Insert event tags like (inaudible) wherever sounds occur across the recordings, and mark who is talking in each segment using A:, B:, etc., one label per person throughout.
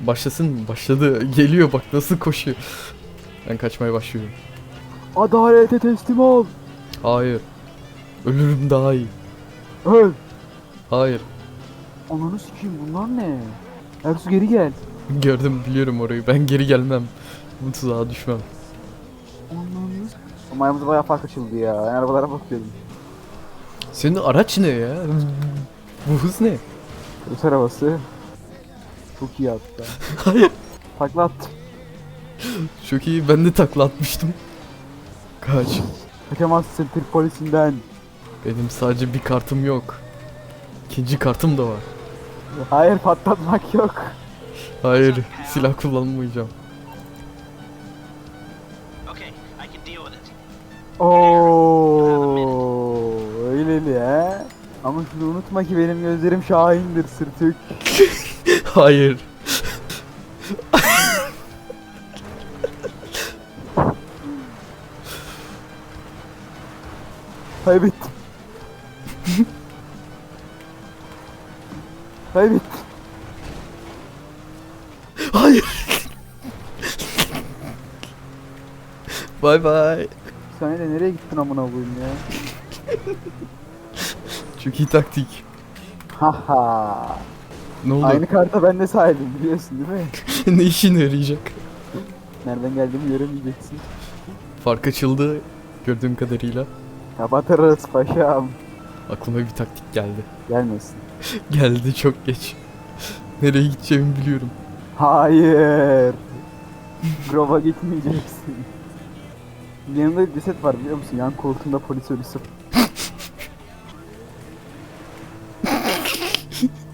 A: Başlasın başladı. Geliyor bak nasıl koşuyor. Ben kaçmaya başlıyorum.
B: Adalete teslim ol.
A: Hayır. Ölürüm daha iyi.
B: Öl.
A: Hayır.
B: Ananı sikeyim bunlar ne? Ersu geri gel.
A: Gördüm biliyorum orayı. Ben geri gelmem. Bu tuzağa düşmem.
B: Ananı Ama ayağımız bayağı fark açıldı ya. Ben arabalara bakıyordum.
A: Senin araç ne ya? Bu hız ne?
B: Polis arabası. Çok iyi hatta. (laughs)
A: Hayır.
B: Takla at.
A: Çok iyi. Ben de takla atmıştım. Kaç.
B: Kaçamazsın Türk polisinden.
A: Benim sadece bir kartım yok. İkinci kartım da var.
B: Hayır patlatmak yok.
A: Hayır. Silah kullanmayacağım.
C: Okay, I can deal with it.
B: Oo. Ama şunu unutma ki benim gözlerim şahindir sırtük. (laughs)
A: Hayır.
B: Kaybettim. Kaybettim.
A: Hayır. Bay bay.
B: Sen de nereye gittin amına koyayım ya?
A: Çok iyi taktik.
B: Haha.
A: Ne oldu?
B: Aynı karta ben de sahibim biliyorsun değil mi? (laughs)
A: ne işine yarayacak?
B: Nereden geldiğimi göremeyeceksin.
A: Fark açıldı gördüğüm kadarıyla.
B: Kapatırız paşam.
A: Aklıma bir taktik geldi.
B: Gelmesin. (laughs)
A: Geldi çok geç. Nereye gideceğimi biliyorum.
B: Hayır. Grova gitmeyeceksin. Yanında bir ceset var biliyor musun? Yan koltuğunda polis ölüsü. (laughs)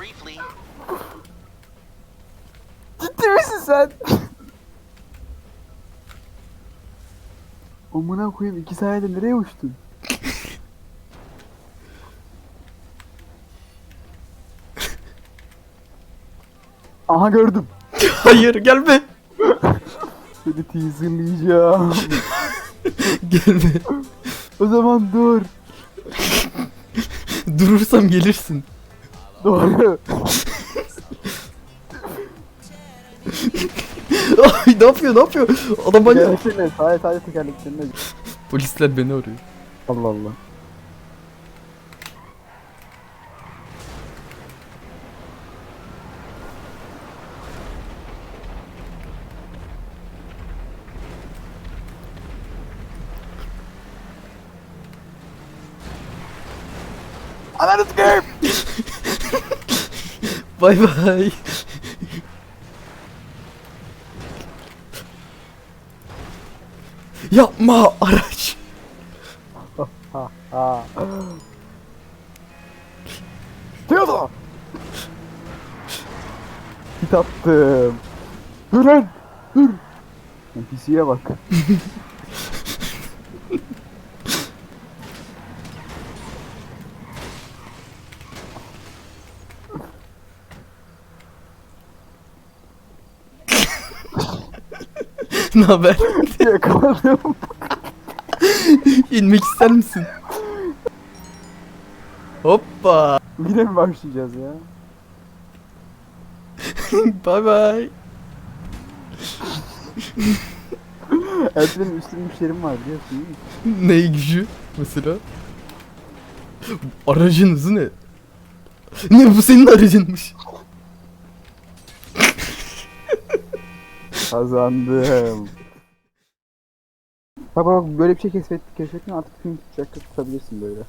C: briefly.
B: Ciddi misin sen? Amına koyayım iki saniyede nereye uçtun? Aha gördüm. (laughs)
A: Hayır gelme. (laughs)
B: Seni teaserlayacağım. (laughs)
A: Gelme.
B: o zaman dur.
A: Durursam gelirsin.
B: Doğru.
A: Ay ne yapıyor ne yapıyor? Adam manyak.
B: Tekerleklerine sadece sadece tekerleklerine.
A: Polisler beni arıyor.
B: Allah Allah. Ananı sikeyim.
A: Bay bay. Yapma araç.
B: Ha. Theodor. Hit attım. Dur lan. Dur. NPC'ye bak. (laughs) (laughs)
A: ne haber?
B: Yakaladım. (laughs)
A: İnmek ister misin? Hoppa.
B: Yine mi başlayacağız ya? (laughs)
A: bay bay.
B: Evet benim üstümde işlerim var biliyorsun değil mi?
A: Ne gücü mesela? Aracın hızı ne? Ne bu senin aracınmış.
B: Kazandım. Bak bak böyle bir şey keşfettik keşfettin artık film tutacak tutabilirsin böyle.